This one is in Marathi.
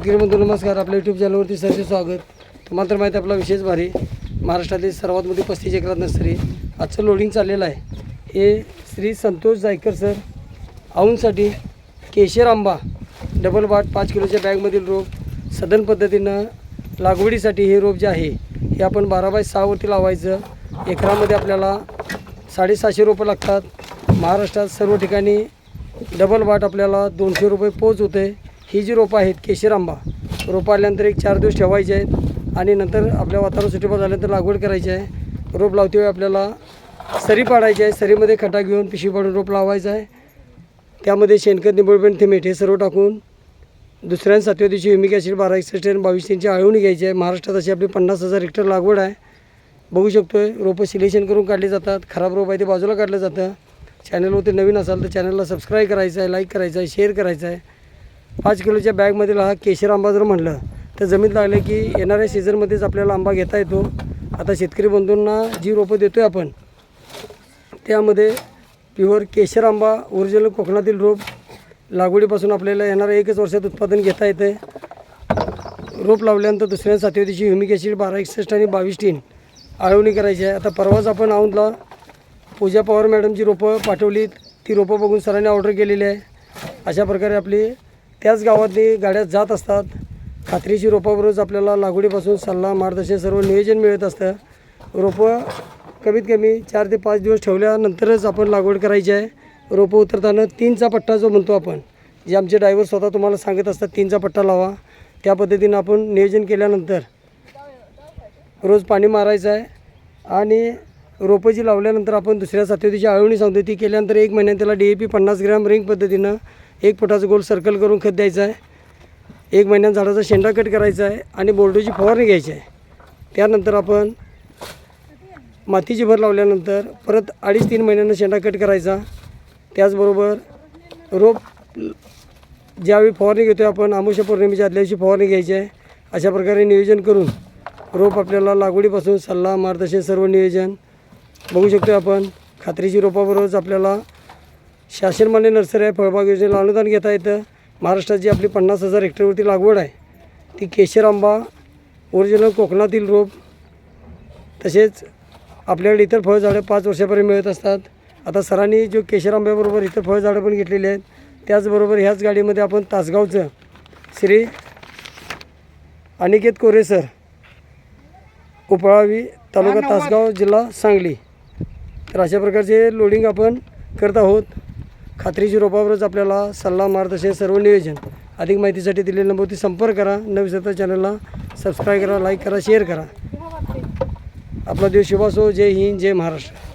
शेतकरी बंधू नमस्कार. आपल्या यूट्यूब चॅनलवरती सरचे स्वागत. तुम्हाला तर माहिती आहे आपला विशेष भारी. महाराष्ट्रातील सर्वात मोठी पस्तीस एकरात नर्सरी. आजचं लोडिंग चाललेलं आहे. हे श्री संतोष जायकर सर औंसाठी केशर आंबा डबल बाट पाच किलोच्या बॅगमधील रोप सदन पद्धतीनं लागवडीसाठी हे रोप जे आहे हे आपण बारा बाय सहावरती लावायचं. एकरामध्ये आपल्याला साडेसहाशे रोपं लागतात. महाराष्ट्रात सर्व ठिकाणी डबल वाट आपल्याला दोनशे रुपये पोच होते ही जी रोपं आहेत केशर आंबा रोपं आल्यानंतर एक चार दिवस ठेवायचे आहेत आणि नंतर आपल्या वातावरण सुटीपा झाल्यानंतर लागवड करायची आहे. रोप लावतेवेळी आपल्याला सरी पाडायची आहे. सरीमध्ये खटा घेऊन पिशवी पाडून रोप लावायचं आहे. त्यामध्ये शेणखत निंबळपेंट थिमेट हे सर्व टाकून दुसऱ्या सातव्या दिवशी युमिक ॲसिड बारा एकसष्ट आणि बावीस त्यांची आळवणी घ्यायची आहे. महाराष्ट्रात अशी आपली पन्नास हजार हेक्टर लागवड आहे. बघू शकतो आहे रोपं सिलेक्शन करून काढली जातात. खराब रोप आहे ते बाजूला काढलं जातं. चॅनलवरती नवीन असाल तर चॅनलला सबस्क्राईब करायचं आहे लाईक करायचं आहे शेअर करायचं आहे. पाच किलोच्या बॅगमधील हा केशर आंबा जर म्हटलं तर जमीन लागले की येणाऱ्या सीझनमध्येच आपल्याला आंबा घेता येतो. आता शेतकरी बंधूंना जी रोपं देतो आहे आपण त्यामध्ये प्युअर केशर आंबा ओरिजिनल कोकणातील रोप लागवडीपासून आपल्याला येणाऱ्या एकच वर्षात उत्पादन घेता येतं. रोप लावल्यानंतर दुसऱ्या सातव्या दिवशी ह्युमिक ॲसिड बारा एकसष्ट आणि बावीस टीन आळवणी करायची आहे. आता परवाच आपण औंधला पूजा पवार मॅडमची रोपं पाठवली ती रोपं बघून सरांनी ऑर्डर केलेली आहे. अशा प्रकारे आपली त्याच गावातली गाड्या जात असतात. खात्रीची रोपाबरोबरच आपल्याला लागवडीपासून सल्ला मार्गदर्शन सर्व नियोजन मिळत असतं. रोपं कमीत कमी चार ते पाच दिवस ठेवल्यानंतरच आपण लागवड करायची आहे. रोपं उतरताना तीनचा पट्टा जो म्हणतो आपण जे आमचे ड्रायव्हर स्वतः तुम्हाला सांगत असतात तीनचा पट्टा लावा. त्या पद्धतीनं आपण नियोजन केल्यानंतर रोज पाणी मारायचं आहे आणि रोपं जी लावल्यानंतर आपण दुसऱ्या सातव्या आळवणी सांगतो ती केल्यानंतर एक महिन्यात त्याला डी ए पी पन्नास ग्रॅम रिंग पद्धतीनं एक फुटाचं गोल सर्कल करून खत द्यायचं आहे. एक महिन्यात झाडाचा शेंडा कट करायचा आहे आणि बोर्डोची फवारणी घ्यायची आहे. त्यानंतर आपण मातीची भर लावल्यानंतर परत अडीच तीन महिन्यांना शेंडा कट करायचा. त्याचबरोबर रोप ज्यावेळी फवारणी घेतो आहे आपण आमुष्य पौर्णिमेच्या आदल्या दिवशी फवारणी घ्यायची आहे. अशा प्रकारे नियोजन करून रोप आपल्याला लागवडीपासून सल्ला मार्गदर्शन सर्व नियोजन बघू शकतो आपण. खात्रीची रोपाबरोबरच आपल्याला शासनमान्य नर्सरी आहे फळबाग योजनेला अनुदान घेता येतं महाराष्ट्रात जी आपली पन्नास हजार हेक्टरवरती लागवड आहे. ती केशर आंबा ओरिजिनल कोकणातील रोप तसेच आपल्याकडे इतर फळझाडं पाच वर्षापर्यंत मिळत असतात. आता सरांनी जो केशर आंब्याबरोबर इतर फळझाडं पण घेतलेली आहेत त्याचबरोबर ह्याच गाडीमध्ये आपण तासगावचं श्री अनिकेत कोरे सर उपळावी तालुका तासगाव जिल्हा सांगली. तर अशा प्रकारचे लोडिंग आपण करत आहोत. खात्रीची रोपावरच आपल्याला सल्ला मार्गदर्शन सर्व नियोजन. अधिक माहितीसाठी दिलेल्या नंबरवरती संपर्क करा. न चॅनलला सबस्क्राईब करा लाईक करा शेअर करा. आपला देव शुभासो जय हिंद जय महाराष्ट्र.